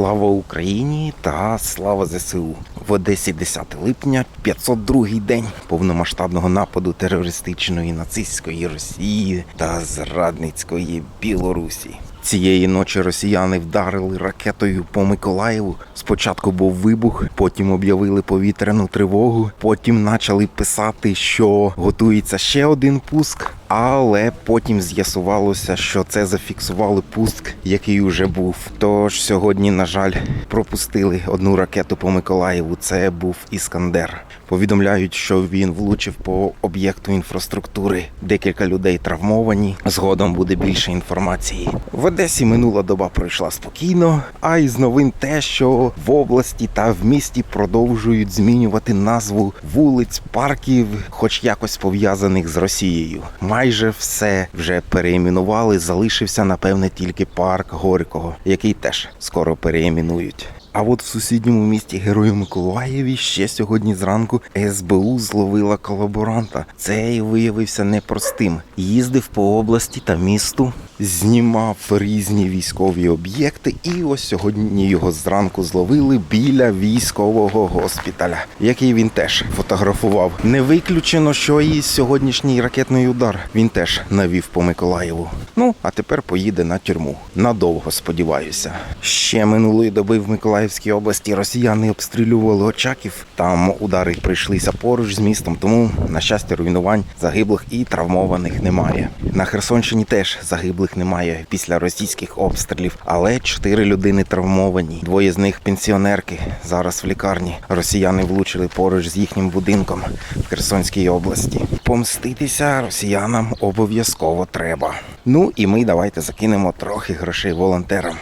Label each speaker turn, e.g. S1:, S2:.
S1: Слава Україні та слава ЗСУ. В Одесі 10 липня, 502-й день повномасштабного нападу терористичної нацистської Росії та зрадницької Білорусі. Цієї ночі росіяни вдарили ракетою по Миколаєву. Спочатку був вибух, потім об'явили повітряну тривогу, потім почали писати, що готується ще один пуск. Але потім з'ясувалося, що це зафіксували пуск, який уже був. Тож сьогодні, на жаль, пропустили одну ракету по Миколаєву. Це був Іскандер. Повідомляють, що він влучив по об'єкту інфраструктури. Декілька людей травмовані. Згодом буде більше інформації. Одесі минула доба пройшла спокійно. А із новин те, що в області та в місті продовжують змінювати назву вулиць, парків, хоч якось пов'язаних з Росією. Майже все вже переіменували. Залишився напевне тільки парк Горького, який теж скоро переіменують. А от в сусідньому місті Герою Миколаєві ще сьогодні зранку СБУ зловила колаборанта. Цей виявився непростим. Їздив по області та місту, знімав різні військові об'єкти, і ось сьогодні його зранку зловили біля військового госпіталя, який він теж фотографував. Не виключено, що і сьогоднішній ракетний удар він теж навів по Миколаєву. Ну а тепер поїде на тюрму. Надовго сподіваюся. Ще минулої доби в Миколаївській області росіяни обстрілювали Очаків. Там удари прийшлися поруч з містом, тому на щастя руйнувань загиблих і травмованих немає. На Херсонщині теж загиблих немає після російських обстрілів, але чотири людини травмовані. Двоє з них пенсіонерки зараз в лікарні. Росіяни влучили поруч з їхнім будинком в Херсонській області. Помститися росіянам обов'язково треба. Ну і ми давайте закинемо трохи грошей волонтерам.